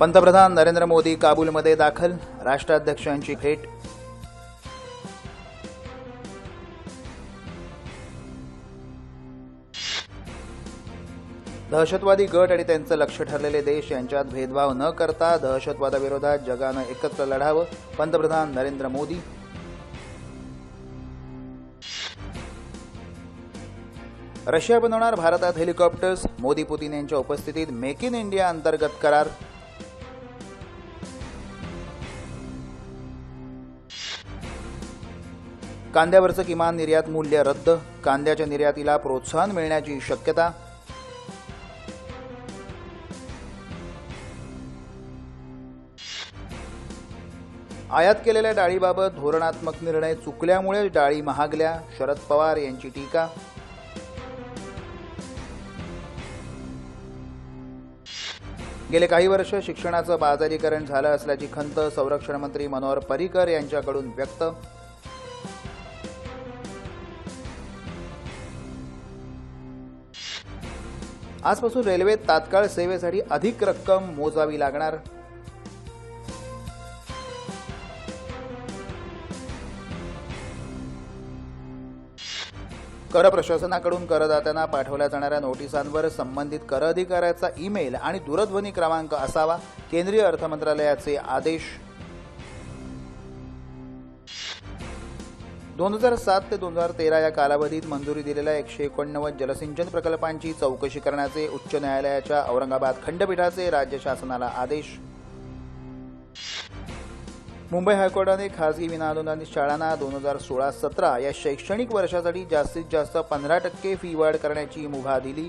पंतप्रधान नरेंद्र मोदी काबूलमध्ये दाखल राष्ट्राध्यक्षांची भेट. दहशतवादी गट आणि त्यांचं लक्ष ठरलेले देश यांच्यात भेदभाव न करता दहशतवादाविरोधात जगानं एकत्र लढावं पंतप्रधान नरेंद्र मोदी. रशिया बनवणार भारतात हेलिकॉप्टर्स मोदी पुतीन यांच्या उपस्थितीत मेक इन इंडिया अंतर्गत करार. कांद्यावरचं किमान निर्यात मूल्य रद्द कांद्याच्या निर्यातीला प्रोत्साहन मिळण्याची शक्यता. आयात केलेल्या डाळीबाबत धोरणात्मक निर्णय चुकल्यामुळे डाळी महागल्या शरद पवार यांची टीका. गेले काही वर्ष शिक्षणाचं बाजारीकरण झालं असल्याची खंत संरक्षण मंत्री मनोहर पर्रिकर यांच्याकडून व्यक्त. आजपासून रेल्वेत तात्काळ सेवेसाठी अधिक रक्कम मोजावी लागणार. कर प्रशासनाकडून करदात्यांना पाठवल्या जाणाऱ्या नोटिसांवर संबंधित कर अधिकाऱ्याचा ईमेल आणि दूरध्वनी क्रमांक असावा केंद्रीय अर्थमंत्रालयाचे आदेश. दोन हजार सात ते दोन हजार तेरा या कालावधीत मंजुरी दिलेल्या एकशे एकोणनव्वद जलसिंचन प्रकल्पांची चौकशी करण्याचे उच्च न्यायालयाच्या औरंगाबाद खंडपीठाचे राज्य शासनाला आदेश. मुंबई हायकोर्टाने खासगी विनाअनुदानित शाळांना दोन हजार सोळा सतरा या शैक्षणिक वर्षासाठी जास्तीत जास्त पंधरा टक्के फी वाढ करण्याची मुभा दिली.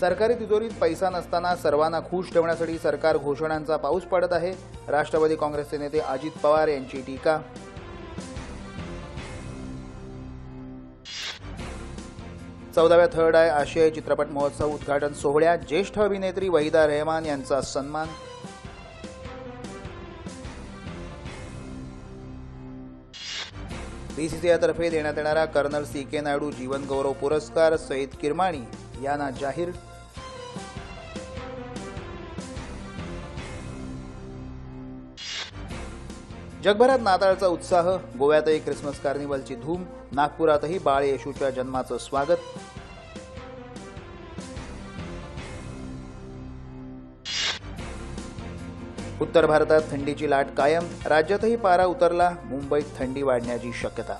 सरकारी तिजोरीत पैसा नसताना सर्वांना खुश ठेवण्यासाठी सरकार घोषणांचा पाऊस पडत आहे. राष्ट्रवादी काँग्रेसचे नेते अजित पवार यांची टीका. चौदाव्या थर्ड आय आशियाई चित्रपट महोत्सव उद्घाटन सोहळ्यात ज्येष्ठ अभिनेत्री वहिदा रेहमान यांचा सन्मान. बीसीसीआयतर्फे देण्यात येणारा कर्नल सी के नायडू जीवन गौरव पुरस्कार सईद किरमाणी यांना जाहीर. जगभरात नाताळचा उत्साह गोव्यातही क्रिसमस कार्निवलची धूम नागपुरातही बाळ येशूच्या जन्माचं स्वागत. उत्तर भारतात थंडीची लाट कायम राज्यातही पारा उतरला मुंबईत थंडी वाढण्याची शक्यता